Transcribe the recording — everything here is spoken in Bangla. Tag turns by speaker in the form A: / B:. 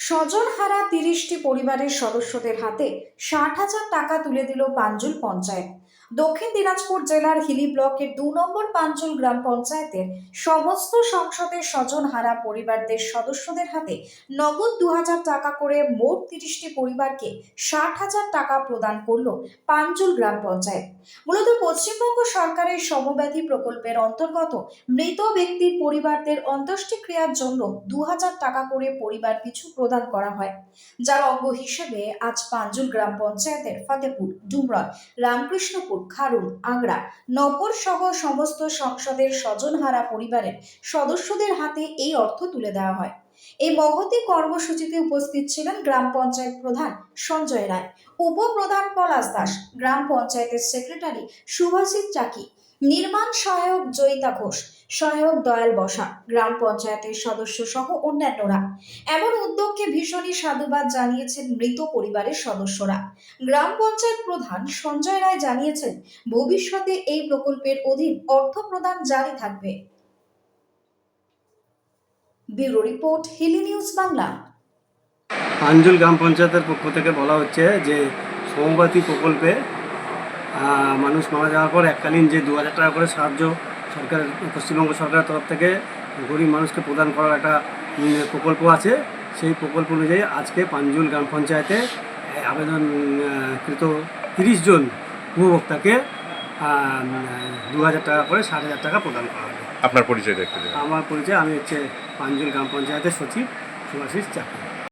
A: স্বজনহারা তিরিশটি পরিবারের সদস্যদের হাতে ষাট হাজার টাকা তুলে দিল পাঞ্জুল পঞ্চায়েত। দক্ষিণ দিনাজপুর জেলার হিলি ব্লকের দু নম্বর পাঞ্জুল গ্রাম পঞ্চায়েতের সমস্ত সংসদের স্বজনহারা পরিবারদের সদস্যদের হাতে নগদ দু হাজার টাকা করে মোট তিরিশটি পরিবারকে ষাট হাজার টাকা প্রদান করল পাঞ্জুল গ্রাম পঞ্চায়েত। মূলত পশ্চিমবঙ্গ সরকারের সমব্যাধি প্রকল্পের অন্তর্গত মৃত ব্যক্তির পরিবারদের অন্ত্যেষ্টিক্রিয়ার জন্য দু হাজার টাকা করে পরিবার পিছু প্রদান করা হয়। যার অঙ্গ হিসেবে আজ পাঞ্জুল গ্রাম পঞ্চায়েতের ফতেপুর ডুমরন রামকৃষ্ণপুর খারুন আংড়া নগর সহ সমস্ত সংসদের স্বজনহারা পরিবারের সদস্যদের হাতে এই অর্থ তুলে দেওয়া হয়। এই মহতি কর্মসূচিতে উপস্থিত ছিলেন গ্রাম পঞ্চায়েত প্রধান সঞ্জয় রায় উপপ্রধান পলাশ দাস, গ্রাম পঞ্চায়েতের সেক্রেটারি সুভাষিত চাকি নির্মাণ সহায়ক জয়িতা ঘোষ, সহায়ক দয়াল বসা, গ্রাম পঞ্চায়েতের সদস্য সহ অন্যান্যরা। এমন উদ্যোগকে ভীষণই সাধুবাদ জানিয়েছেন মৃত পরিবারের সদস্যরা। গ্রাম পঞ্চায়েত প্রধান সঞ্জয় রায় জানিয়েছেন, ভবিষ্যতে এই প্রকল্পের অধীন অর্থ প্রদান জারি থাকবে। Bureau report, Hili news Bangla.
B: Panjul গ্রাম পঞ্চায়েতের পক্ষ থেকে বলা হচ্ছে যে সমবাতি প্রকল্পে মানুষ মারা যাওয়ার পর এককালীন যে দু হাজার টাকা করে সাহায্য সরকার পশ্চিমবঙ্গ সরকারের তরফ থেকে গরিব মানুষকে প্রদান করার একটা প্রকল্প আছে। সেই প্রকল্প অনুযায়ী আজকে পাঞ্জুল গ্রাম পঞ্চায়েতে আহ, আবেদন কৃত তিরিশ জন উপভোক্তাকে দু হাজার টাকা করে ষাট হাজার টাকা প্রদান করা হবে।
C: আপনার পরিচয় দেখতে
B: আমার পরিচয় আমি হচ্ছে পাঞ্জুল গ্রাম পঞ্চায়েতের সচিব সুভাষিস চাকরি।